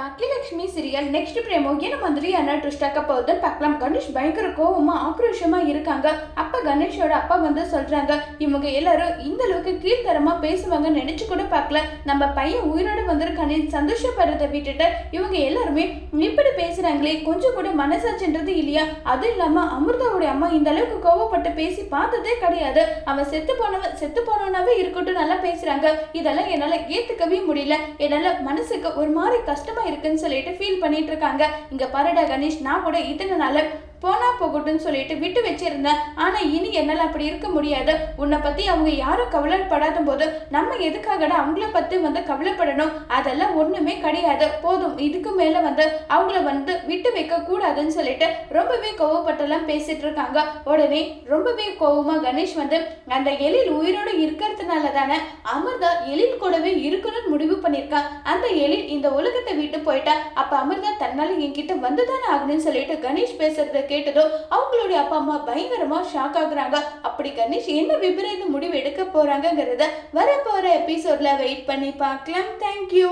Baakiyalakshmi serial next பிரேமோ என்ன மாதிரியான ட்விஸ்டாக்க போகுதுன்னு பார்க்கலாம். கணேஷ் பயங்கர கோவமா ஆக்ரோஷமா இருக்காங்க. அப்ப கணேஷோட அப்பா வந்து சொல்றாங்க இவங்க எல்லாரும் இந்த அளவுக்கு கீழ்த்தரமா பேசுவாங்க நினைச்சு கூட பார்க்கல. நம்ம பையன் உயிரோட வந்திருக்கானே சந்தோஷப்படுறதை விட்டுட்டு இவங்க எல்லாருமே இப்படி பேசுறாங்களே கொஞ்சம் கூட மனசாச்சுன்றது இல்லையா? அதுவும் இல்லாம அமிர்தாவுடைய அம்மா இந்த அளவுக்கு கோவப்பட்டு பேசி பார்த்ததே கிடையாது. அவன் செத்து போனவன் செத்து போனவனாவே இருக்கட்டும் நல்லா பேசுறாங்க. இதெல்லாம் என்னால ஏத்துக்கவே முடியல. என்னால மனசுக்கு ஒரு மாதிரி கஷ்டமா இருக்குன்னு சொல்லிட்டு ஃபீல் பண்ணிட்டு இருக்காங்க. இங்க பரடா கணேஷ் நான் கூட இத்தனை நாள் போனா போகட்டும்னு சொல்லிட்டு விட்டு வச்சிருந்தேன். ஆனா இனி என்னால் அப்படி இருக்க முடியாது. உன்னை பத்தி அவங்க யாரும் கவலைப்படாத போது நம்ம எதுக்காகடா அவங்கள பத்தி வந்து கவலைப்படணும்? அதெல்லாம் ஒண்ணுமே கிடையாது. போதும் இதுக்கு மேல வந்து அவங்கள வந்து விட்டு வைக்க கூடாதுன்னு சொல்லிட்டு ரொம்பவே கோவப்பட்டெல்லாம் பேசிட்டு இருக்காங்க. உடனே ரொம்பவே கோவமா கணேஷ் வந்து அந்த எழில் உயிரோட இருக்கிறதுனால தானே அமிர்தா எழில் கூடவே இருக்கணும்னு முடிவு பண்ணியிருக்கான் அந்த எழில் இந்த உலகத்தை விட்டு போயிட்டா. அப்ப அமிர்தா தன்னால என்கிட்ட வந்துதானே ஆகணும்னு சொல்லிட்டு கணேஷ் பேசுறதுக்கு கேட்டதோ அவங்களுடைய அப்பா அம்மா பயங்கரமா ஷாக் ஆகுறாங்க. அப்படி கணேஷ் என்ன விபரீத முடிவு எடுக்க போறாங்கங்கிறத வரப்போற எபிசோட்ல வெயிட் பண்ணி பார்க்கலாம். தேங்க்யூ